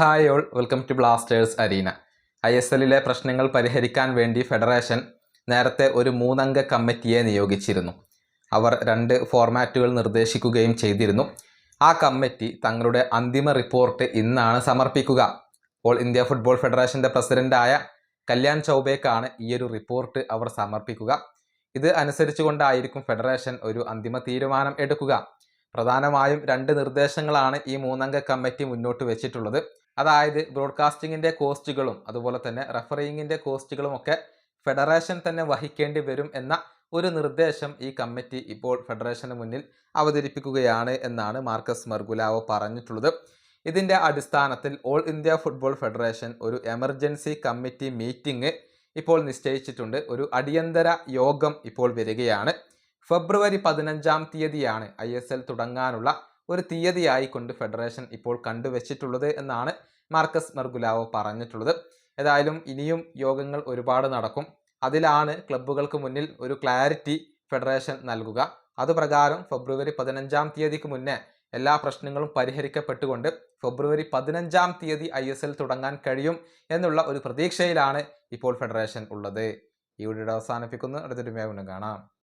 Hi all welcome to blasters arena. I S എല്ലിലെ പ്രശ്നങ്ങൾ പരിഹരിക്കാൻ വേണ്ടി ഫെഡറേഷൻ നേരത്തെ ഒരു മൂന്നംഗ കമ്മിറ്റിയെ നിയോഗിച്ചിരുന്നു. അവർ രണ്ട് ഫോർമാറ്റുകൾ നിർദ്ദേശിക്കുകയും ചെയ്തിരുന്നു. ആ കമ്മിറ്റി തങ്ങളുടെ അന്തിമ റിപ്പോർട്ട് ഇന്നാണ് സമർപ്പിക്കുക. ഓൾ ഇന്ത്യ ഫുട്ബോൾ ഫെഡറേഷന്റെ പ്രസിഡന്റായ കല്യാൺ ചൗബേക്കാണ് ഈ ഒരു റിപ്പോർട്ട് അവർ സമർപ്പിക്കുക. ഇത് അനുസരിച്ചുകൊണ്ടായിരിക്കും ഫെഡറേഷൻ ഒരു അന്തിമ തീരുമാനം എടുക്കുക. പ്രധാനമായും രണ്ട് നിർദ്ദേശങ്ങളാണ് ഈ മൂന്നംഗ കമ്മിറ്റി മുന്നോട്ട് വെച്ചിട്ടുള്ളത്. അതായത് ബ്രോഡ്കാസ്റ്റിങ്ങിന്റെ കോസ്റ്റുകളും അതുപോലെ തന്നെ റെഫറിങ്ങിന്റെ കോസ്റ്റുകളും ഒക്കെ ഫെഡറേഷൻ തന്നെ വഹിക്കേണ്ടി വരും എന്ന ഒരു നിർദ്ദേശം ഈ കമ്മിറ്റി ഇപ്പോൾ ഫെഡറേഷന് മുന്നിൽ അവതരിപ്പിക്കുകയാണ് എന്നാണ് മാർക്കസ് മർഗുലാവ് പറഞ്ഞിട്ടുള്ളത്. ഇതിന്റെ അടിസ്ഥാനത്തിൽ ഓൾ ഇന്ത്യ ഫുട്ബോൾ ഫെഡറേഷൻ ഒരു എമർജൻസി കമ്മിറ്റി മീറ്റിംഗ് ഇപ്പോൾ നിശ്ചയിച്ചിട്ടുണ്ട്. ഒരു അടിയന്തര യോഗം ഇപ്പോൾ വരികയാണ്. ഫെബ്രുവരി പതിനഞ്ചാം തീയതിയാണ് ഐ എസ് എൽ തുടങ്ങാനുള്ള ഒരു തീയതിയായിക്കൊണ്ട് ഫെഡറേഷൻ ഇപ്പോൾ കണ്ടുവച്ചിട്ടുള്ളത് എന്നാണ് മാർക്കസ് മെർഗുലാവോ പറഞ്ഞിട്ടുള്ളത്. ഏതായാലും ഇനിയും യോഗങ്ങൾ ഒരുപാട് നടക്കും. അതിലാണ് ക്ലബ്ബുകൾക്ക് മുന്നിൽ ഒരു ക്ലാരിറ്റി ഫെഡറേഷൻ നൽകുക. അതുപ്രകാരം ഫെബ്രുവരി പതിനഞ്ചാം തീയതിക്ക് മുന്നേ എല്ലാ പ്രശ്നങ്ങളും പരിഹരിക്കപ്പെട്ടുകൊണ്ട് ഫെബ്രുവരി പതിനഞ്ചാം തീയതി ഐ എസ് എൽ തുടങ്ങാൻ കഴിയും എന്നുള്ള ഒരു പ്രതീക്ഷയിലാണ് ഇപ്പോൾ ഫെഡറേഷൻ ഉള്ളത്. ഈ വീഡിയോ അവസാനിപ്പിക്കുന്നു. അടുത്തൊരു മേഖല കാണാം.